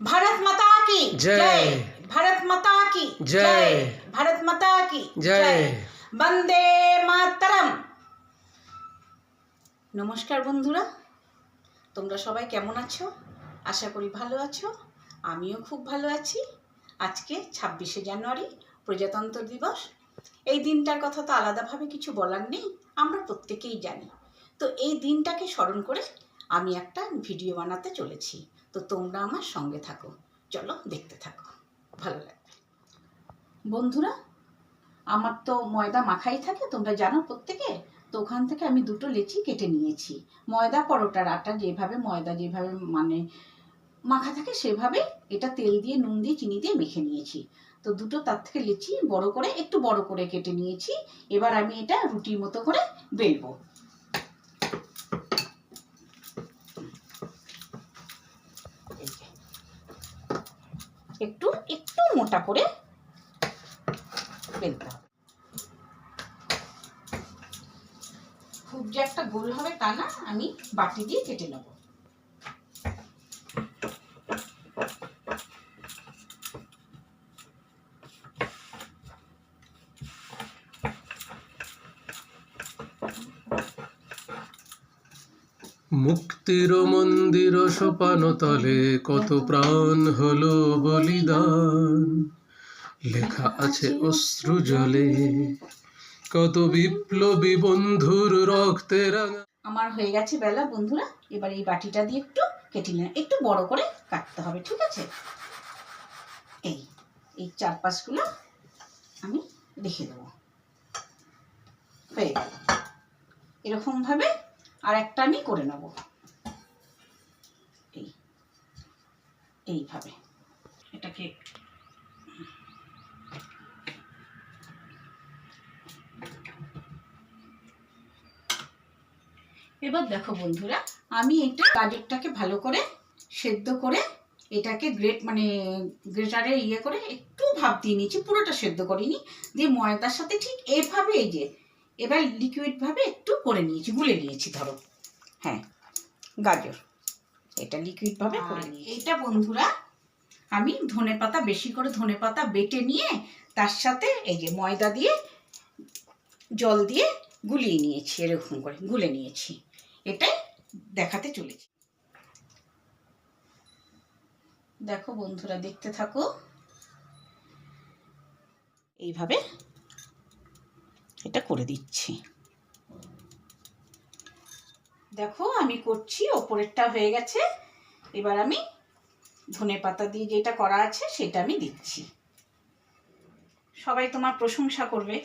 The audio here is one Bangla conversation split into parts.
भारत माता की जय। भारत माता की जय। भारत माता की জয় বন্দে মাতরম নমস্কার বন্ধুরা তোমরা সবাই কেমন আছো আশা করি ভালো আছো আমিও খুব ভালো আছি আজকে ছাব্বিশে জানুয়ারি প্রজাতন্ত্র দিবস এই দিনটার কথা তো আলাদাভাবে কিছু বলার নেই আমরা প্রত্যেকেই জানি তো এই দিনটাকে স্মরণ করে আমি একটা ভিডিও বানাতে চলেছি তো তোমরা আমার সঙ্গে থাকো। চলো দেখতে থাকো। ভালো লাগবে। বন্ধুরা, আমার তো ময়দা মাখাই থাকে, তোমরা জানো প্রত্যেকে? তো ওখান থেকে আমি দুটো লেচি কেটে নিয়েছি। ময়দা পরোটার আটা যেভাবে, ময়দা যেভাবে মানে মাখা থাকে সেভাবে এটা তেল দিয়ে, নুন দিয়ে, চিনি দিয়ে মেখে নিয়েছি। তো দুটো তার থেকে লেচি বড় করে, একটু বড় করে কেটে নিয়েছি। এবার আমি এটা রুটির মতো করে বেলবো। একটু একটু মোটা করে বেলতে হবে। খুব যে একটা গোল হবে তা না, আমি বাটি দিয়ে কেটে নেব। মুক্তির মন্দির সোপান তলে কত প্রাণ হলো বলিদান। লেখা আছে অশ্রু জলে, কত বিপ্লবী বন্ধুর রক্তে রাঙা। আমার হয়ে গেছে বেলা বন্ধুরা, এবার এই বাটিটা দিয়ে একটু কেটে নিলাম একটু বড় করে কাটতে হবে, ঠিক আছে? এই এই চারপাশগুলো আমি রেখে দেবো। হয়ে গেল। এরকমভাবে আর একটা আমি করে নেব। এই, এইভাবে। এটাকে এবার দেখো বন্ধুরা, আমি এটা গাজরটাকে ভালো করে সেদ্ধ করে এটাকে গ্রেট মানে গ্রেটারে ইয়ে করে একটু ভাব দিয়ে নিয়েছি, পুরোটা সেদ্ধ করিনি, দিয়ে ময়দার সাথে ঠিক এভাবে এই যে এবার লিকুইডভাবে একটু করে নিয়েছি গুলে নিয়েছি ধরো। হ্যাঁ গাজর। এটা লিকুইডভাবে করে নিয়েছি। এটা বন্ধুরা আমি ধনে পাতা বেশি করে ধনে পাতা বেটে নিয়ে তার সাথে এই যে ময়দা দিয়ে জল দিয়ে গুলিয়ে নিয়েছি এরকম করে গুলে নিয়েছি। এটাই দেখাতে চলেছি। দেখো বন্ধুরা দেখতে থাকো। এইভাবে এটা করে দিচ্ছি। দেখো, আমি করছি, ওপরেরটা হয়ে গেছে। এবার আমি ধনে পাতা দিয়ে যেটা করা আছে, সেটা আমি দিচ্ছি। সবাই তোমার প্রশংসা করবে।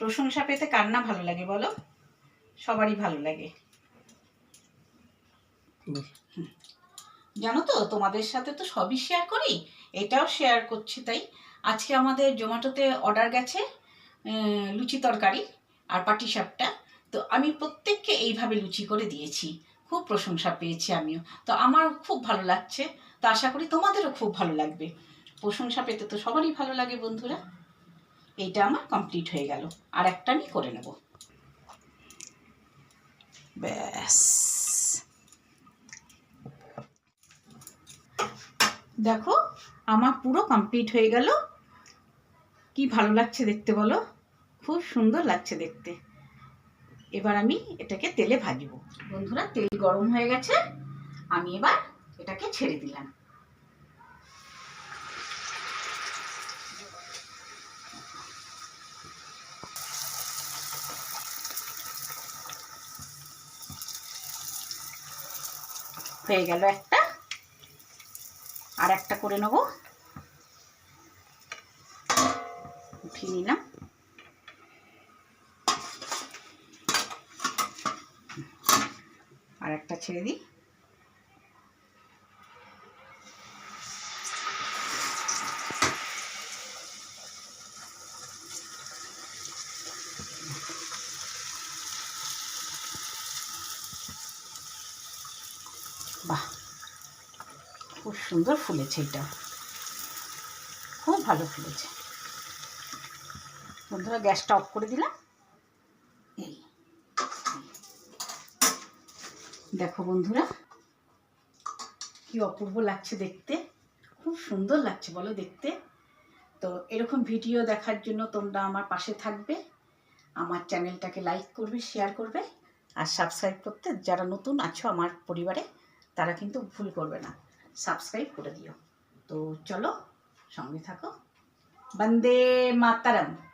প্রশংসা পেতে কার না ভালো লাগে বলো? সবারই ভালো লাগে। জানো তো, তোমাদের সাথে তো সবই শেয়ার করি, এটাও শেয়ার করছি তাই। আজকে আমাদের জোম্যাটোতে অর্ডার গেছে। লুচি তরকারি আর পাটিসাপটা তো আমি প্রত্যেককে এইভাবে লুচি করে দিয়েছি। খুব প্রশংসা পেয়েছি আমিও। তো আমার খুব ভালো লাগছে। তো আশা করি তোমাদেরও খুব ভালো লাগবে। প্রশংসা পেতে তো সবারই ভালো লাগে বন্ধুরা। এইটা আমার কমপ্লিট হয়ে গেল। আর একটা আমি করে নেব। ব্যাস। দেখো, আমার পুরো কমপ্লিট হয়ে গেল। কি ভালো লাগছে দেখতে বলো? খুব সুন্দর লাগছে দেখতে। এবার আমি এটাকে তেলে ভাজবো। বন্ধুরা, তেল গরম হয়ে গেছে। আমি এবার এটাকে ছেড়ে দিলাম। হয়ে গেল একটা। আর একটা করে নেব। উঠিয়ে নিলাম। আর একটা ছেড়ে দিই। বাহ খুব সুন্দর ফুলেছে এটা। খুব ভালো ফুলেছে। বন্ধুরা, গ্যাসটা অফ করে দিলাম। এই। দেখো বন্ধুরা, কি অপূর্ব লাগছে দেখতে। খুব সুন্দর লাগছে, বলো দেখতে। তো এরকম ভিডিও দেখার জন্য তোমরা আমার পাশে থাকবে। আমার চ্যানেলটাকে লাইক করবে শেয়ার করবে। আর সাবস্ক্রাইব করতে যারা নতুন আছো আমার পরিবারে, তারা কিন্তু ভুল করবে না। সাবস্ক্রাইব করে দিও। তো চলো, সঙ্গে থাকো। বন্দে মাতারাম।